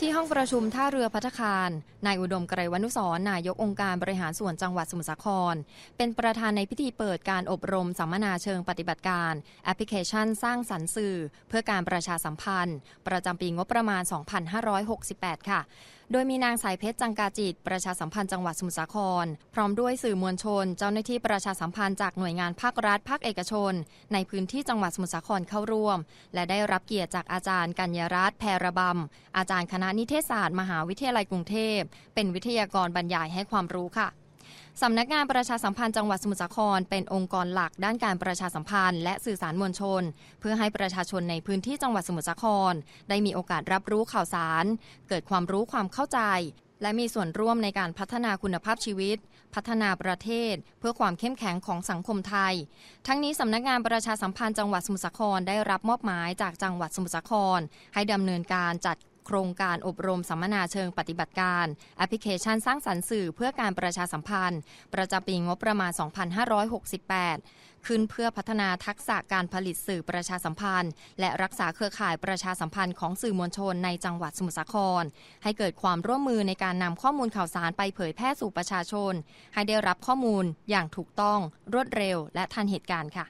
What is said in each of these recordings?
ที่ห้องประชุมท่าเรือพัฒคาร นายอุดมไกรวนุสรนายกองค์การบริหารส่วนจังหวัดสมุทรสาคร เป็นประธานในพิธีเปิดการอบรมสัมมนาเชิงปฏิบัติการ แอปพลิเคชันสร้างสรรค์สื่อ เพื่อการประชาสัมพันธ์ ประจำปีงบประมาณ 2568 ค่ะโดยมีนางสายเพชรจังกาจิต ประชาสัมพันธ์จังหวัดสมุทรสาคร พร้อมด้วยสื่อมวลชน เจ้าหน้าที่ประชาสัมพันธ์จากหน่วยงานภาครัฐภาคเอกชน ในพื้นที่จังหวัดสมุทรสาครเข้าร่วม และได้รับเกียรติจากอาจารย์กัญญรัตน์แพรบำอาจารย์คณะนิเทศศาสตร์ มหาวิทยาลัยกรุงเทพ เป็นวิทยากรบรรยายให้ความรู้ค่ะ สำนักงานประชาสัมพันธ์จังหวัดสมุทรสาครเป็นองค์กรหลักด้านการประชาสัมพันธ์ และสื่อสารมวลชน เพื่อให้ประชาชนในพื้นที่จังหวัดสมุทรสาคร ได้มีโอกาสรับรู้ข่าวสาร เกิดความรู้ความเข้าใจ และมีส่วนร่วมในการพัฒนาคุณภาพชีวิต พัฒนาประเทศ เพื่อความเข้มแข็งของสังคมไทย ทั้งนี้สำนักงานประชาสัมพันธ์จังหวัดสมุทรสาครได้รับมอบหมายจากจังหวัดสมุทรสาคร ให้ดำเนินการจัด โครงการอบรมสัมมนาเชิงปฏิบัติการ แอปพลิเคชันสร้างสรรค์สื่อเพื่อการประชาสัมพันธ์ ประจำปีงบประมาณ 2568 ขึ้นเพื่อพัฒนาทักษะการผลิตสื่อประชาสัมพันธ์ และรักษาเครือข่ายประชาสัมพันธ์ของสื่อมวลชนในจังหวัดสมุทรสาคร ให้เกิดความร่วมมือในการนำข้อมูลข่าวสารไปเผยแพร่สู่ประชาชน ให้ได้รับข้อมูลอย่างถูกต้อง รวดเร็ว และทันเหตุการณ์ค่ะ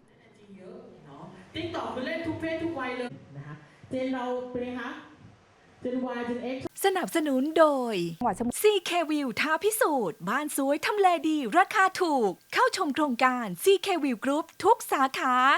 ติ๊กต็อกมันเล่นทุกเพศทุกวัยเลยนะคะเจนเราเป็นไงคะ เจน Y เจน X สนับสนุนโดย CK View ท้าพิสูจน์ บ้านสวยทำเลดี ราคาถูก เข้าชมโครงการ CK View Group ทุกสาขา